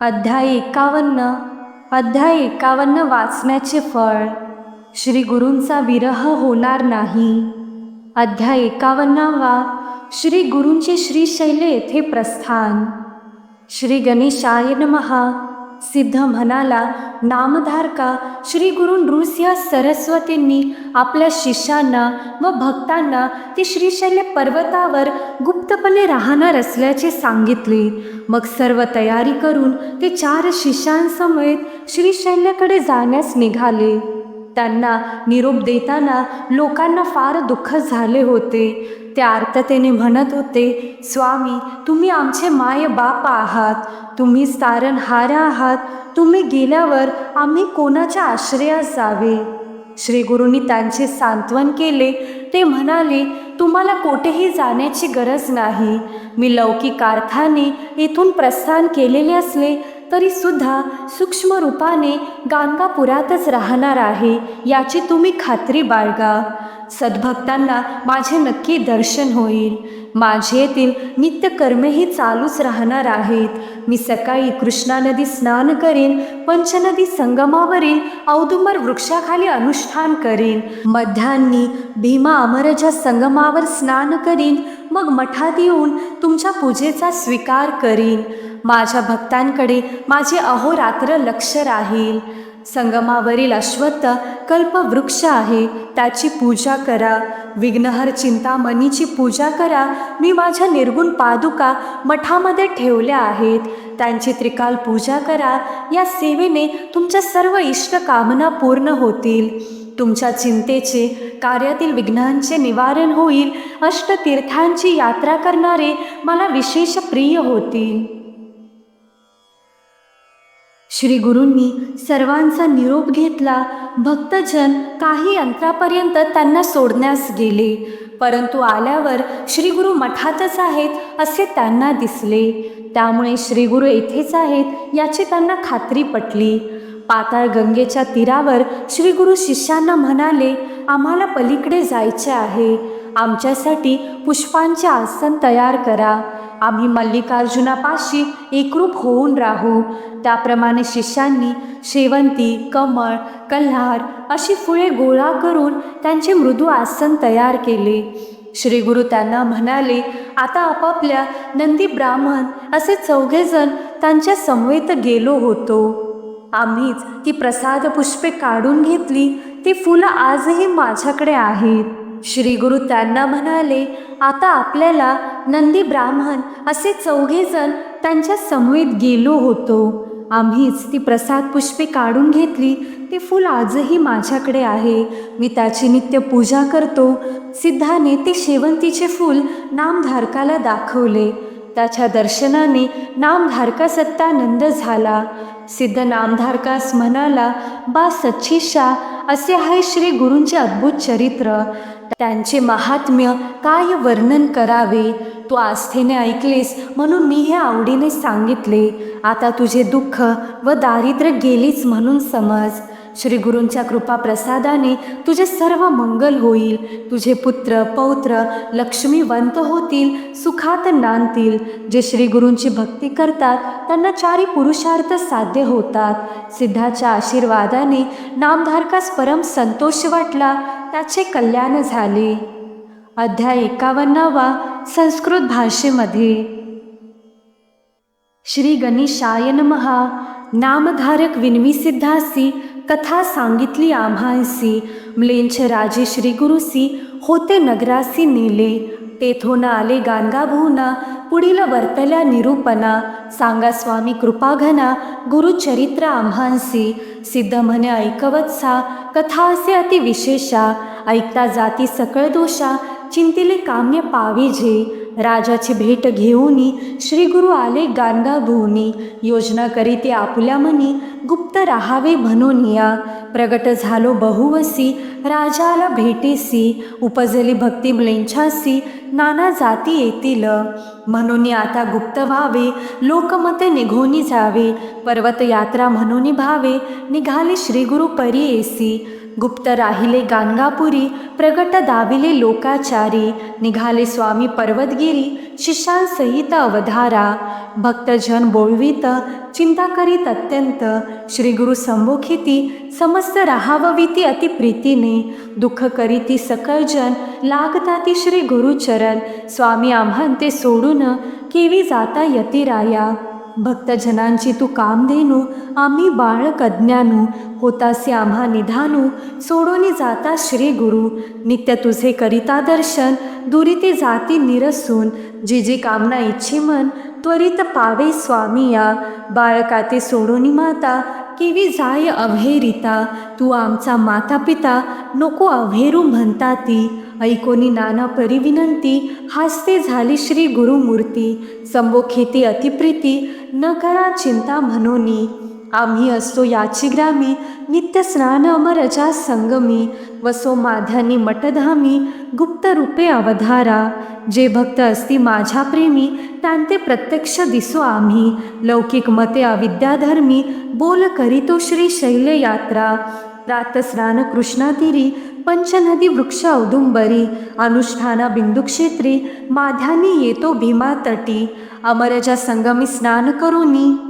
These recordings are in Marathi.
अध्याय एकावन्न अध्याय एकावन्न वाचण्याचे फळ. श्री गुरूंचा विरह होणार नाही. अध्याय एकावन्नावा श्री गुरूंचे श्रीशैले येथे प्रस्थान. श्री गणेशाय नमहा. सिद्ध म्हणाला नामधारका श्री गुरु नृसिंह सरस्वतींनी आपल्या शिष्यांना व भक्तांना ती श्रीशैल्य पर्वतावर गुप्तपणे राहणार असल्याचे सांगितले. मग सर्व तयारी करून ते चार शिष्यांसमेत श्रीशैल्याकडे जाण्यास निघाले. त्यांना निरोप देताना लोकांना फार दुःख झाले होते. ते आर्ततेने म्हणत होते स्वामी तुम्ही आमचे माय बाप आहात तुम्ही तारणहार आहात तुम्ही गेल्यावर आम्ही कोणाच्या आश्रयास जावे? श्री गुरूंनी त्यांचे सांत्वन केले. ते म्हणाले तुम्हाला कोठेही जाण्याची गरज नाही. मी लौकिक अर्थाने येथून प्रस्थान केलेले असले तरी सुद्धा सूक्ष्म रूपाने गाणगापुरातच राहणार आहे याची तुम्ही खात्री बाळगा. सद्भक्तांना माझे नक्की दर्शन होईल. माझे येथील नित्यकर्मेही चालूच राहणार आहेत. मी सकाळी कृष्णा नदी स्नान करेन पंचनदी संगमावरील औदुंबर वृक्षाखाली अनुष्ठान करेन. मध्यान्नी भीमा अमरच्या संगमावर स्नान करीन मग मठात येऊन तुमच्या पूजेचा स्वीकार करीन. माझ्या भक्तांकडे माझे अहोरात्र लक्ष राहील. संगमावरील अश्वत्थ कल्पवृक्ष आहे त्याची पूजा करा. विघ्नहर चिंतामणीची पूजा करा. मी माझ्या निर्गुण पादुका मठामध्ये ठेवल्या आहेत. त्यांची त्रिकाल पूजा करा. या सेवेने तुमच्या सर्व इष्ट कामना पूर्ण होतील. तुमच्या चिंतेचे कार्यातील विघ्नांचे निवारण होईल. अष्टतीर्थांची यात्रा करणारे मला विशेष प्रिय होतील. श्री गुरूंनी सर्वांचा निरोप घेतला. भक्तजन काही अंतरापर्यंत त्यांना सोडण्यास गेले. परंतु आल्यावर श्री गुरु मठातच आहेत असे त्यांना दिसले. त्यामुळे श्री गुरु येथेच आहेत याची त्यांना खात्री पटली. पाताळ गंगेच्या तीरावर श्री गुरु शिष्यांना म्हणाले आम्हाला पलीकडे जायचे आहे. आमच्यासाठी पुष्पांचे आसन तयार करा. आम्ही मल्लिकार्जुनापाशी एकरूप होऊन राहू. त्याप्रमाणे शिष्यांनी शेवंती कमळ कल्हार अशी फुले गोळा करून त्यांचे मृदू आसन तयार केले. श्री गुरु त्यांना म्हणाले आता आपापल्या नंदी ब्राह्मण असे चौघेजण त्यांच्या समवेत गेलो होतो. आम्हीच ती प्रसाद पुष्पे काढून घेतली. ती फुलं आजही माझ्याकडे आहेत. श्री गुरु त्यांना म्हणाले आता आपल्याला नंदी ब्राह्मण असे चौघेजण त्यांच्या समवेत गेलो होतो. आम्हीच ती प्रसाद पुष्पे काढून घेतली. ते फूल आजही माझ्याकडे आहे. मी त्याची नित्य पूजा करतो. सिद्धाने ते शेवंतीचे फूल नामधारकाला दाखवले. त्याच्या दर्शनाने नामधारका सत्तानंद झाला. सिद्ध नामधारकास म्हणाला बा सच्चिशा असे आहे श्री गुरूंचे अद्भुत चरित्र. त्यांचे महात्म्य काय वर्णन करावे? तू आस्थेने ऐकलेस म्हणून मी हे आवडीने सांगितले. आता तुझे दुःख व दारिद्र्य गेलीच म्हणून समज. श्री गुरूंच्या कृपा प्रसादाने तुझे सर्व मंगल होईल. तुझे पुत्र पौत्र लक्ष्मीवंत होतील सुखात नांदतील. जे श्री गुरूंची भक्ती करतात त्यांना चारी पुरुषार्थ साध्य होतात. सिद्धाच्या आशीर्वादाने नामधारकास परम संतोष वाटला. त्याचे कल्याण झाले. अध्याय एकावन्नावा संस्कृत भाषेमध्ये. श्री गणेशाय महा नामधारक विन्विसिद्धासी कथा सांगितली आम्हासी. म्लेंछ राजे श्री गुरुसी होते नगरासी नेले. तेथून आले गाणगाभूना पुढील वर्तल्या निरूपणा सांगा स्वामी कृपाघना गुरुचरित्र आम्हांसी. सिद्ध म्हणे ऐकवत्सा कथा असे अति विशेषा ऐकता जाती सकळ दोषा चिंतिले काम्य पाविजे राजाची भेट घेऊनी श्री गुरु आले गाणगा भुवनी योजना करीते आपुल्या मनी गुप्त राहावे म्हणून या प्रगट झालो बहुवसी राजाला भेटेसी. उपजली भक्ती म्लेंछासी नाना जाती येतील. म्हणून आता गुप्त व्हावे लोकमते निघोनी जावे. पर्वतयात्रा म्हणून भावे निघाले श्रीगुरु परी येसी. गुप्त राहिले गाणगापुरी प्रगट दाविले लोकाचारी निघाले स्वामी पर्वतगिरी शिष्यांसहित अवधारा. भक्तजन बोळवीत चिंता करीत अत्यंत. श्री गुरु समस्त राहावविती अतिप्रीतीने दुःख करीती सकळजन लागताती श्री गुरुचरण स्वामी आम्हांते सोडून केवी जाता यतिराया? भक्तजनांची तू कामधेनू आम्ही बाळक अज्ञानू होतासी आम्हा निधानू सोडून जाता श्री गुरु. नित्य तुझे करिता दर्शन दुरिते जाती निरसून. जी जी कामना इच्छी मन त्वरित पावे स्वामी या. बाळकाते सोडोनी माता केवी जाय अभेरिता तू आमचा माता पिता नको अभेरू म्हणता ती. ऐकोनी नाना परी विनंती हास्ते झाली श्री गुरुमूर्ती. संबोखेती अतिप्रीती न करा चिंता म्हणोनी. आम्ही असतो याची ग्रामी नित्य स्नान अमरजा संगमी वसो माध्यानी मटधामी गुप्त रूपे अवधारा. जे भक्त असती माझ्या प्रेमी त्यांते प्रत्यक्ष दिसो आम्ही. लौकिक मते अविद्याधर्मी बोल करीतो श्री शैलयात्रा. प्रातस्नान कृष्णातिरी पंचनदी वृक्ष औदुंबरी. अनुष्ठाना बिंदुक्षेत्री माध्यानी येतो भीमा तटी अमरजा संगमी स्नान करोनी.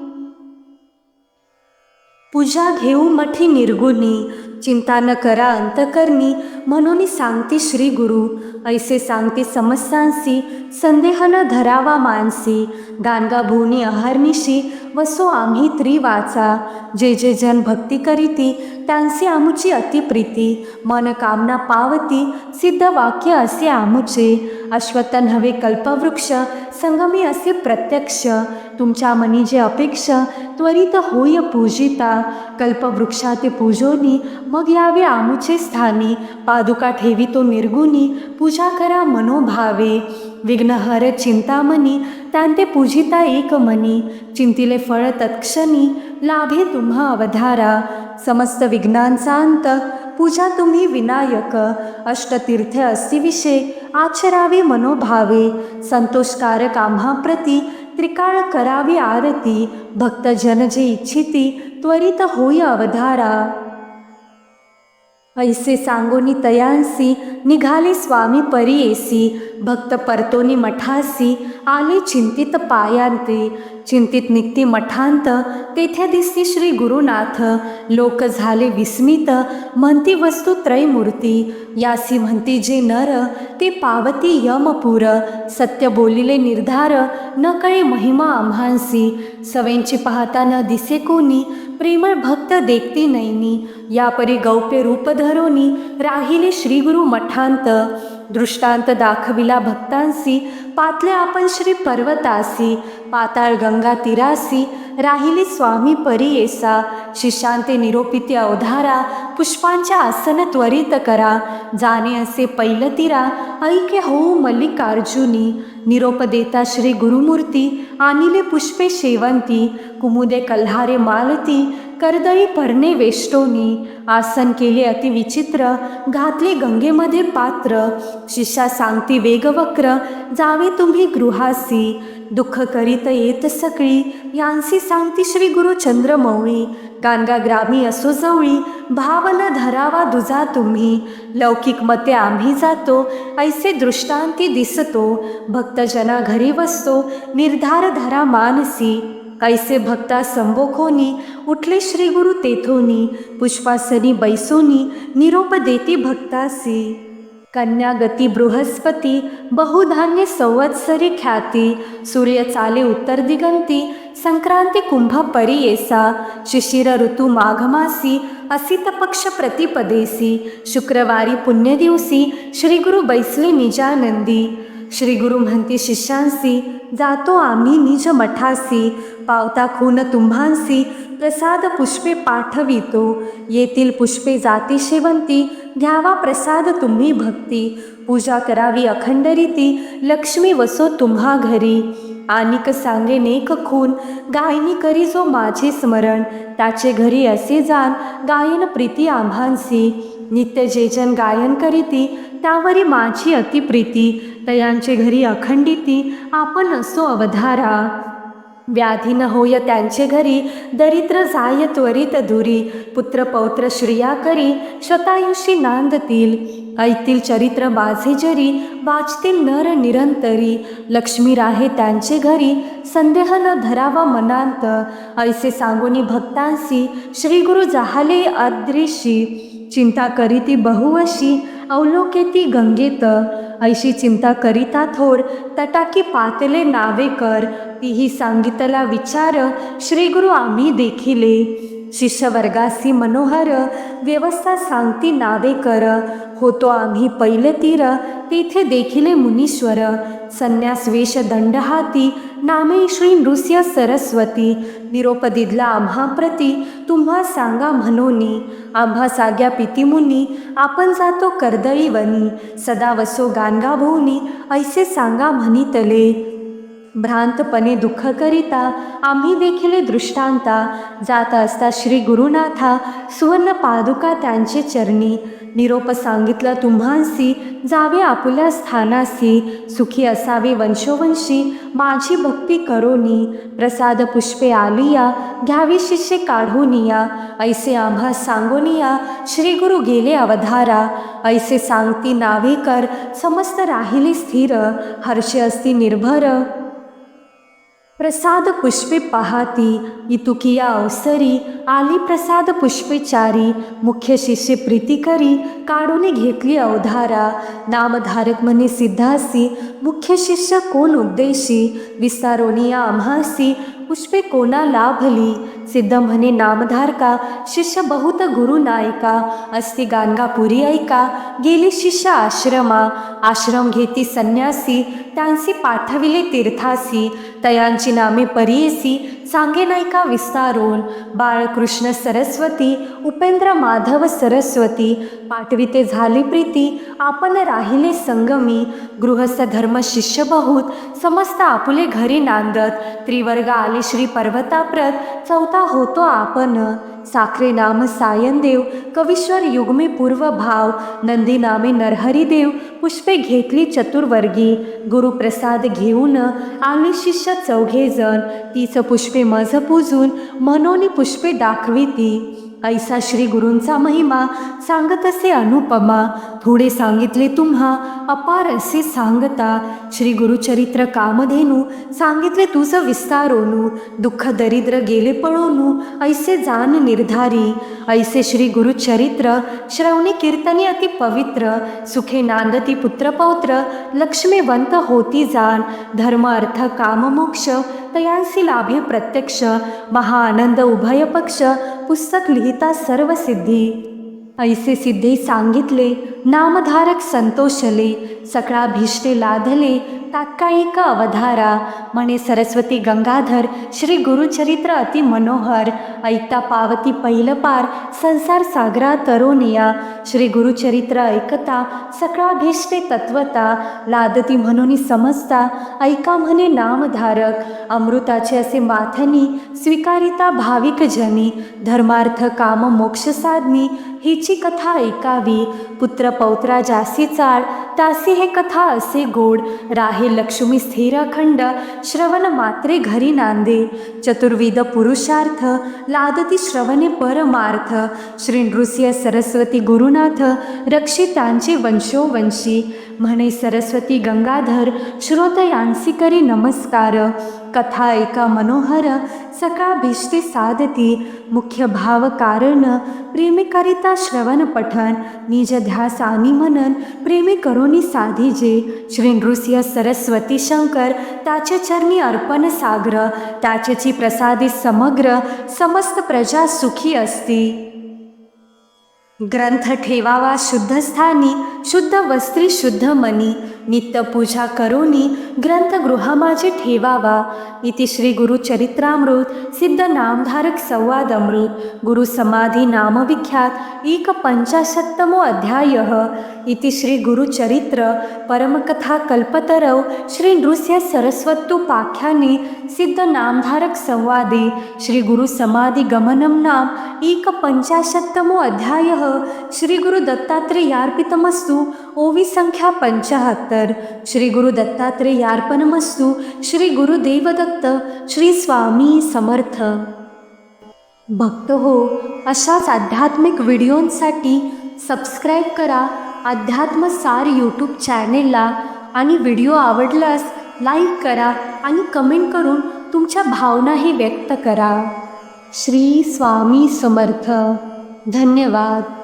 पूजा घेऊ मठी निर्गुणी चिंता न करा अंतकरणी म्हणून सांगते श्री गुरु. ऐसे सांगते समस्यांसी संदेह न धरावा मानसी. गानगा भूनी अहर्निशी वसो आम्ही त्रिवाचा. जे जे जन भक्ती करीती त्यांची आमुची अतिप्रीती मन कामना पावती सिद्ध वाक्य असे आमुचे. अश्वतन हवे कल्पवृक्ष संगमी असे प्रत्यक्ष. तुमच्या मनी जे अपेक्षा त्वरित होय पूजिता. कल्पवृक्षा ते पूजोनी मग यावे आमुचे स्थानी. पा पादुका ठेवी तो निर्गुणी पूजा करा मनोभावे. विघ्नहर चिंतामणी त्यांते पूजिता एक मनी चिंतिले फळ तत्क्षणी लाभे तुम्हा अवधारा. समस्त विघ्नांचा अंत पूजा तुम्ही विनायक. अष्टतीर्थ अस्तिविषय आचरावे मनोभावे. संतोषकारक आम्हा प्रती त्रिकाळ करावी आरती. भक्तजन जे इच्छिती त्वरित होय अवधारा. ऐसे सांगोनी तयांसी निघाले स्वामी परियेसी भक्त परतोनी मठासी आले चिंतित पायांते चिंतित निघती मठांत तेथे दिसती श्री गुरुनाथ लोक झाले विस्मित म्हणती वस्तू त्रयमूर्ती यासी म्हणती जे नर ते पावती यमपुर सत्य बोलिले निर्धार न कळे महिमा आम्हांसी सवेंची पाहता न दिसे कोणी प्रेमळ भक्त देखती नैनी यापरी गौप्य रूपधरोनी राहिले श्रीगुरु मठांत. दृष्टांत दाखविला भक्तांसी पातले आपण श्री पर्वतासी पाताळ गंगा तिरासी राहिली स्वामी परी येसा शिष्यांते निरोपिती अवधारा पुष्पांच्या आसन त्वरित करा जाणे असे पैलतीरा ऐक्य होऊ मल्लिकार्जुनी निरोप देता श्री गुरुमूर्ती आनिले पुष्पे शेवंती कुमुदे कल्हारे मालती कर्दळी परणे वेष्टोनी आसन केले अतिविचित्र घातले गंगेमध्ये पात्र शिष्या सांगती वेगवक्र जावे तुम्ही गृहासी दुःख करीत येत सकळी यांसी सांगती श्री गुरु चंद्रमौळी गानगा ग्रामी असो जवळी भावन धरावा दुजा तुम्ही लौकिक मते आम्ही जातो ऐसे दृष्टांती दिसतो भक्तजना घरी बसतो निर्धार धरा मानसी. कैसे भक्ता संबोखोनी उठले श्री गुरु तेथोनी पुष्पासनी बैसोनी निरोप देती भक्तासी कन्यागती बृहस्पती बहुधान्य संवत्सरी ख्याती सूर्य चाले उत्तर दिगंती संक्रांती कुंभ परियेसा शिशिर ऋतू माघमासी असित पक्ष प्रतिपदेसी शुक्रवारी पुण्यदिवसी श्रीगुरु बैसले निजानंदी। श्रीगुरु म्हणती शिष्यांसी जातो आम्ही निज मठासी पावता खून तुम्हांसी प्रसाद पुष्पे पाठवितो. येतील पुष्पे जाती शेवंती. घ्यावा प्रसाद तुम्ही भक्ती. पूजा करावी अखंड रीती लक्ष्मी वसो तुम्हा घरी. आनिक सांगे नेक खून. गायनी करी जो माझे स्मरण. त्याचे घरी असे जाण. गायन प्रीती आम्हांसी नित्य जेजन गायन करीती त्यावरी माझी अतिप्रीती. तयांचे घरी अखंडिती आपण असो अवधारा. व्याधी न होय त्यांचे घरी दरिद्र जाय त्वरित दुरी. पुत्र पौत्र श्रिया करी शतायुषी नांदतील. ऐतील चरित्र माझे जरी वाचतील नर निरंतरी. लक्ष्मी राहे त्यांचे घरी संदेह न धरावा मनांत. ऐसे सांगोनी भक्तांसी श्री गुरु जाहाले अदृशी चिंता करीती बहुवशी अवलोके ती गंगेत. ऐशी चिंता करिता थोर तटाकी पातले नावे कर. तीही सांगितला विचार श्री गुरु आम्ही देखिले. शिष्यवर्गासी मनोहर व्यवस्था सांगती नावे कर. होतो आम्ही पहिले तीर तेथे देखिले मुनीश्वर. संन्यास वेश दंड हाती नामे श्री नृस्य सरस्वती. निरोपदिदला आम्हा प्रती तुम्हा सांगा म्हणोनी. आम्हा साग्या पितिमुनी आपण जातो कर्दळी वनी सदा वसो गानगा भोवनी ऐसे सांगा म्हणितले. भ्रांतपणे दुःख करिता आम्ही देखील दृष्टांता जात असता श्री गुरुनाथा सुवर्ण पादुका त्यांचे चरणी निरोप सांगितला तुम्हांसी जावे आपुल्या स्थानासी सुखी असावे वंशोवंशी माझी भक्ती करोनी प्रसाद पुष्पे आलिया घ्यावी शिष्य काढूनिया ऐसे आम्हा सांगोनिया श्री गुरु गेले अवधारा ऐसे सांगती नावेकर समस्त राहिले स्थिर हर्ष असती निर्भर. प्रसाद पुष्पे पाहाती इतुकिया अवसरी, आली प्रसाद पुष्पे चारी, मुख्य शिष्य प्रीती करी काढून घेतली अवधारा, नामधारक म्हणे सिद्धासी, मुख्य शिष्य कोण उद्देशी विस्तारोनिया आम्हासी, पुष्पे कोणा लाभली, सिद्ध म्हणे नामधारका, शिष्य बहुत गुरु नायिका अस्ति गाणगापुरी ऐका, गेली शिष्य आश्रमा, आश्रम घेती संन्यासी त्यांसी पाठविले तीर्थासी तयांची नामे परियेसी सांगे नायिका विस्तारून बाळकृष्ण सरस्वती उपेंद्र माधव सरस्वती पाठविते झाली प्रीती आपण राहिले संगमी गृहस्थ धर्म शिष्य बहुत समस्त आपुले घरी नांदत त्रिवर्ग आले श्री पर्वताप्रत चौथा होतो आपण. साखरे नाम सायनदेव कविश्वर युग्मे पूर्व भाव नंदी नामे नरहरिदेव पुष्पे घेतली चतुर्वर्गी गुरुप्रसाद घेऊन आले शिष्य चौघे जण तीच पुष्पे मज पूजून मनोनी पुष्पे दाखवी ती ऐसा श्री गुरूंचा महिमा सांगत असे अनुपमा थोडे सांगितले तुम्हा अपार असे सांगता. श्री गुरुचरित्र कामधेनू सांगितले तुझं विस्तारोनू दुःख दरिद्र गेले पळोनू ऐसे जान निर्धारी. ऐसे श्री गुरुचरित्र श्रवणी कीर्तनी अति पवित्र सुखे नांदती पुत्रपौत्र लक्ष्मीवंत होती जाण. धर्म अर्थ काममोक्ष मोक्ष लाभे प्रत्यक्ष महाआनंद उभयपक्ष पुस्तक लिहिता सर्व सिद्धी ऐसे सिद्धे सांगितले नामधारक संतोषले सकळा भीष्टे लाधले तात्कालिक अवधारा. म्हणे सरस्वती गंगाधर श्री गुरुचरित्र अति मनोहर. ऐकता पावती पहिलं पार संसार सागरा तरोनिया श्री गुरुचरित्र ऐकता सकळाभीष्टे तत्वता. लादती म्हणून समजता ऐका म्हणे नामधारक. अमृताचे असे माथनी स्वीकारिता भाविक जनी. धर्मार्थ काम मोक्ष साधनी हिची कथा ऐकावी. पुत्र पौत्रा जासी चाळ तासी हे कथा असे गोड. राहे लक्ष्मी स्थिर अखंड श्रवण मात्रे घरी नांदे. चतुर्विध पुरुषार्थ लादती श्रवणे परमार्थ. श्री नृसिंह सरस्वती गुरुनाथ रक्षितांचे वंशोवंशी. म्हणे सरस्वती गंगाधर श्रोतयांसी करी नमस्कार. कथा एका मनोहर सकाळ भिष्टी साधती. मुख्य भाव कारण प्रेमिकरिता श्रवण पठन. निज ध्यास आणि मनन प्रेमी करोनी साधीजे. श्री नृसिंह सरस्वती शंकर त्याचे चरणी अर्पण सागर त्याचेची प्रसादी समग्र समस्त प्रजा सुखी असती. ग्रंथ ठेवावा शुद्धस्थानी शुद्ध वस्त्री शुद्ध मनी. नित्य पूजा करोनी ग्रंथगृहा माझे ठेवावा. इति श्री गुरुचरित्रामृत सिद्ध नामधारक संवाद अमृत. गुरु समाधी नामविख्यात एक पंचाशत्तमो अध्याय. इति श्री गुरुचरित्र परमकथा कल्पतरव श्री नृस्य सरस्वत्तुपाख्याने सिद्ध नामधारक संवादे. श्री गुरु समाधी गमनम नाम एक पंचाशत्तमो अध्याय. श्री गुरु दत्तात्रेयार्पितमस्तु ओवी संख्या पंचाहत्तर. श्री गुरु दत्तात्रेयार्पणमस्तू श्री गुरुदेवदत्त श्री स्वामी समर्थ. भक्त हो अशाच आध्यात्मिक व्हिडिओंसाठी सबस्क्राईब करा अध्यात्मसार यूट्यूब चॅनेलला. आणि व्हिडिओ आवडल्यास लाईक करा आणि कमेंट करून तुमच्या भावनाही व्यक्त करा. श्री स्वामी समर्थ. धन्यवाद.